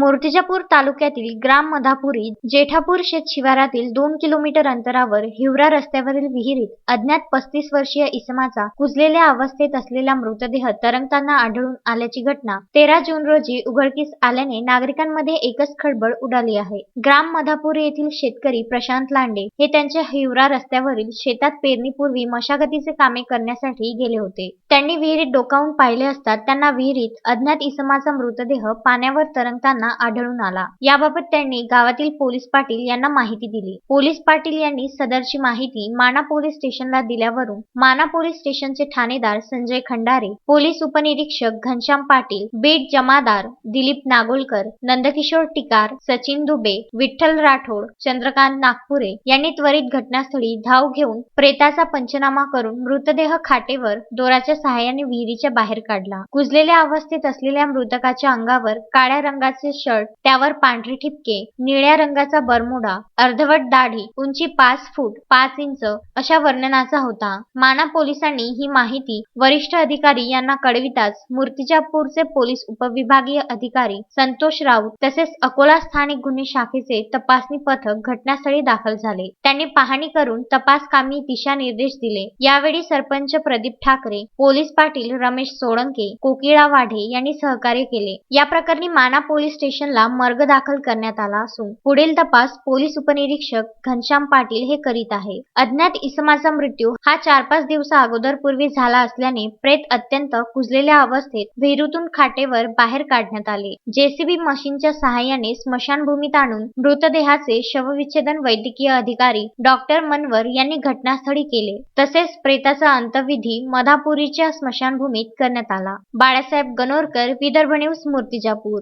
मूर्तिजापूर तालुक्यातील ग्राम मधापुरी जेठापूर शेत शिवारातील दोन किलोमीटर अंतरावर हिवरा रस्त्यावरील विहिरीत अज्ञात पस्तीस वर्षीय इसमाचा कुजलेल्या अवस्थेत असलेला मृतदेह तरंगताना आढळून आल्याची घटना तेरा जून रोजी उघडकीस आल्याने नागरिकांमध्ये एकच खळबळ उडाली आहे. ग्राम मधापुरी येथील शेतकरी प्रशांत लांडे हे त्यांच्या हिवरा रस्त्यावरील शेतात पेरणीपूर्वी मशागतीचे कामे करण्यासाठी गेले होते. त्यांनी विहिरीत डोकावून पाहिले असता त्यांना विहिरीत अज्ञात इसमाचा मृतदेह पाण्यावर तरंगताना आढळून आला. याबाबत त्यांनी गावातील पोलीस पाटील यांना माहिती दिली. पोलीस पाटील यांनी सदरची माहिती माना पोलीस स्टेशनला दिल्यावरून माना पोलीस स्टेशनचे ठाणेदार संजय खंडारे पोलीस उपनिरीक्षक घनश्याम पाटील बीट जमादार दिलीप नागोलकर नंदकिशोर टिकार सचिन दुबे विठ्ठल राठोड चंद्रकांत नागपुरे यांनी त्वरित घटनास्थळी धाव घेऊन प्रेताचा पंचनामा करून मृतदेह खाटेवर दोराच्या सहाय्याने विहिरीच्या बाहेर काढला. कुजलेल्या अवस्थेत असलेल्या मृतकाच्या अंगावर काळ्या रंगाचे शर्ट त्यावर पांढरी ठिपके निळ्या रंगाचा बरमुडा अर्धवट दाढी उंची पाच फूट पाच इंच अशा वर्णनाचा होता. माना पोलिसांनी ही माहिती वरिष्ठ अधिकारी यांना कळविताच मूर्तिजापूरचे पोलीस उपविभागीय अधिकारी संतोष राऊत तसेच अकोला स्थानिक गुन्हे शाखेचे तपासणी पथक घटनास्थळी दाखल झाले. त्यांनी पाहणी करून तपास कामी दिशानिर्देश दिले. यावेळी सरपंच प्रदीप ठाकरे पोलीस पाटील रमेश सोळंके कोकिळा वाढे यांनी सहकार्य केले. या प्रकरणी माना पोलीस स्टेशन स्टेशनला मर्ग दाखल करण्यात आला असून पुढील तपास पोलीस उपनिरीक्षक घनश्याम पाटील हे करीत आहे. अज्ञात इसमाचा मृत्यू हा चार पाच दिवसा अगोदर पूर्वी झाला असल्याने प्रेत अत्यंत कुजलेल्या अवस्थेत विहिरीतून खाटेवर बाहेर काढण्यात आले. जेसीबी मशीनच्या सहाय्याने स्मशानभूमीत आणून मृतदेहाचे शवविच्छेदन वैद्यकीय अधिकारी डॉक्टर मनवर यांनी घटनास्थळी केले. तसेच प्रेताचा अंत्यविधी मधापुरीच्या स्मशानभूमीत करण्यात आला. बाळासाहेब गणोरकर विदर्भ न्यूज मूर्तिजापूर.